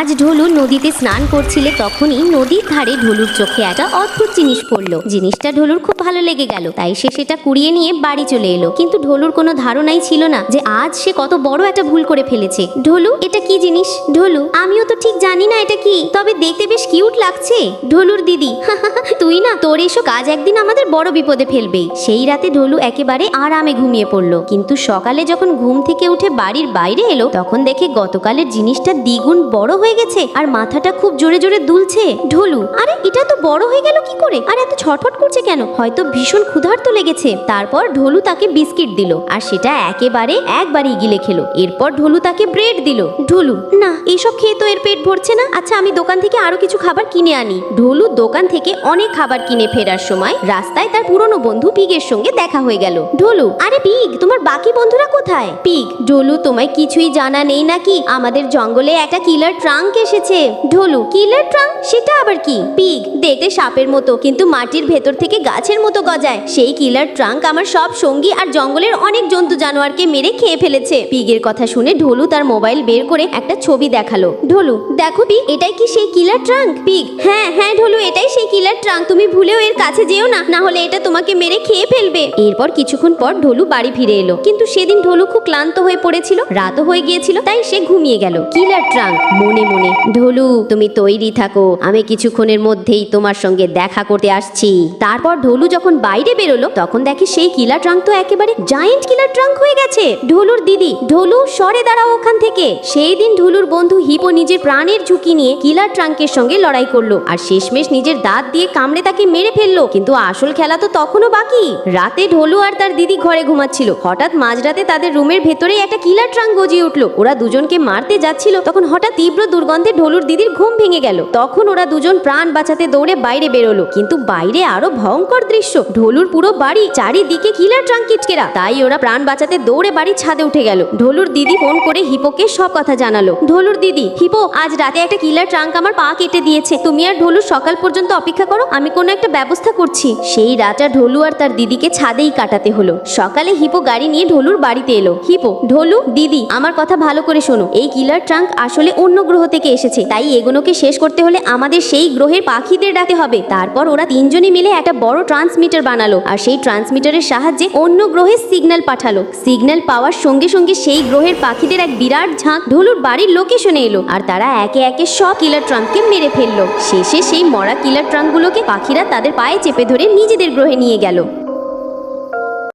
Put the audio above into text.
আজ ঢোলু নদীতে স্নান করছিলে তখনই নদীর ধারে ঢোলুর চোখে একটা অদ্ভুত জিনিস পড়ল। জিনিসটা ঢোলুর খুব ভালো লেগে গেল, তাই সে সেটা কুড়িয়ে নিয়ে বাড়ি চলে এলো। কিন্তু ঢোলুর কোনো ধারণাই ছিল না যে আজ সে কত বড় একটা ভুল করে ফেলেছে। ঢোলু, এটা কি জিনিস? ঢোলু, আমিও তো ঠিক জানি না এটা কি, তবে দেখতে বেশ কিউট লাগছে। ঢোলুর দিদি, তুই না, তোর এসো কাজ একদিন আমাদের বড় বিপদে ফেলবে সেই রাতে ঢোলু একেবারে আরামে ঘুমিয়ে পড়ল। কিন্তু সকালে যখন ঘুম থেকে উঠে বাড়ির বাইরে এলো, তখন দেখে গতকালের জিনিসটা দ্বিগুণ বড় হয়ে গেছে। আর মাথাটা খুব জোরে জোরে দুলছে। ঢোলু, আরে এটা তো বড় হয়ে গেল কি করে? আর এত ছটফট করছে কেন? হয়তো ভীষণ ক্ষুধার্ত লেগেছে। তারপর ঢোলু তাকে বিস্কিট দিল। আর সেটা একেবারে একবারই গিলে খেলো। এরপর ঢোলু তাকে ব্রেড দিল। ঢোলু, না এইসব খেয়ে তো এর পেট ভরছে না। আচ্ছা আমি দোকান থেকে আরও কিছু খাবার কিনে আনি। ঢোলু দোকান থেকে অনেক খাবার কিনে ফেরার সময় রাস্তায় তার পুরনো বন্ধু পিগের সঙ্গে দেখা হয়ে গেল। ঢোলু, আরে পিগ, তোমার বাকি বন্ধুরা কোথায়? পিগ, ঢোলু, তোমায় কিছুই জানা নেই নাকি? আমাদের জঙ্গলে একটা কিলার ট্রাঙ্ক এসেছে। ঢোলু, কিলার ট্রাঙ্ক সেটা আবার কি? পিগ দেখতে সাপের মতো, কিন্তু মাটির ভেতর থেকে গাছের মতো গজায়। সেই কিলার ট্রাঙ্ক আমার সব সঙ্গী আর জঙ্গলের অনেক জন্তু জানোয়ারকে মেরে খেয়ে ফেলেছে। পিগের কথা শুনে ঢোলু তার মোবাইল বের করে একটা ছবি দেখাল। ঢোলু, দেখো পিগ, এটাই কি সেই কিলার ট্রাঙ্ক পিগ হ্যাঁ হ্যাঁ ঢোলু, এটাই সেই কিলার ট্রাঙ্ক তুমি ভুলেও এর কাছে যেও না না হলে এটা তোমাকে মেরে খেয়ে ফেলবে। এরপর কিছুক্ষণ পর ঢোলু বাড়ি ফিরে এলো। কিন্তু সেদিন ঢোলু খুব ক্লান্ত হয়ে পড়েছিল, রাতও হয়ে গিয়েছিল, তাই সে ঘুমিয়ে গেল। কিলার ট্রাঙ্ক মনে মনে। ঢোলু তুমি তৈরি থাকো। আমি কিছুক্ষণের মধ্যেই তোমার সঙ্গে দেখা করতে আসছি। তারপর ঢোলু যখন বাইরে বেরোলো, তখন দেখে সেই কিলার ট্রাঙ্ক তো একেবারে জায়েন্ট কিলার ট্রাঙ্ক হয়ে গেছে। ঢোলুর দিদি ঢোলু সরে দাঁড়াও ওখান থেকে। সেই দিন ঢোলুর বন্ধু হিপো নিজের প্রাণের ঝুঁকি নিয়ে কিলার ট্রাঙ্কের সঙ্গে লড়াই করল আর শেষমেশ নিজের দাঁত দিয়ে কামড়ে তাকে মেরে ফেলল। কিন্তু আসল খেলা তো তখনও বাকি। রাতে ঢোলু আর তার দিদি ঘরে ঘুমাচ্ছিল। হঠাৎ মাঝরাতে তাদের রুমের ভেতরে একটা কিলার ট্রাঙ্ক গজিয়ে উঠল। ওরা দুজনকে মারতে যাচ্ছিল, তখন হঠাৎ তীব্র দুর্গন্ধে ঢোলুর দিদির ঘুম ভেঙে গেল। তখন ওরা দুজন প্রাণ বাঁচাতে দৌড়ে বাইরে বেরোলো। কিন্তু বাইরে আরও ভয়ঙ্কর দৃশ্য। ঢোলুর পুরো বাড়ি, চারিদিকে কিলার ট্রাঙ্ক কিটকেরা তাই ওরা প্রাণ বাঁচাতে দৌড়ে বাড়ির ছাদে উঠে গেল। ঢোলুর দিদি ফোন করে হিপোকে সব কথা জানালো। ঢোলুর দিদি, হিপো, আজ রাতে একটা কিলার ট্রাঙ্ক আমার পা কেটে দিয়েছে। তুমি আর ঢোলুর সকাল পর্যন্ত অপেক্ষা করো, আমি কোনো একটা ব্যবস্থা করছি। সেই রাতটা ঢোলু আর তার দিদিকে ছাদেই কাটাতে হলো। সকালে হিপো গাড়ি নিয়ে ঢোলুর বাড়িতে এলো। হিপো, ঢোলু, দিদি, আমার কথা ভালো করে শোনো। এই কিলার ট্রাঙ্ক আসলে অন্য গ্রহ থেকে এসেছে। তাই এগুলোকে শেষ করতে হলে আমাদের সেই গ্রহের পাখিদের ডাকতে হবে। তারপর ওরা তিনজনে মিলে একটা বড় ট্রান্সমিটার বানালো আর সেই ট্রান্সমিটারের সাহায্যে অন্য গ্রহে সিগন্যাল পাঠালো। সিগন্যাল পাওয়ার সঙ্গে সঙ্গে সেই গ্রহের পাখিদের এক বিরাট ঝাঁক ঢুলুর বাড়ির লোকেশনে এলো আর তারা একে একে সব কিলার ট্রাঙ্ককে মেরে ফেলল। শেষে সেই মরা কিলার ট্রাঙ্কগুলোকে পাখিরা তাদের পায়ে চেপে ধরে নিজেদের গ্রহে নিয়ে গেল।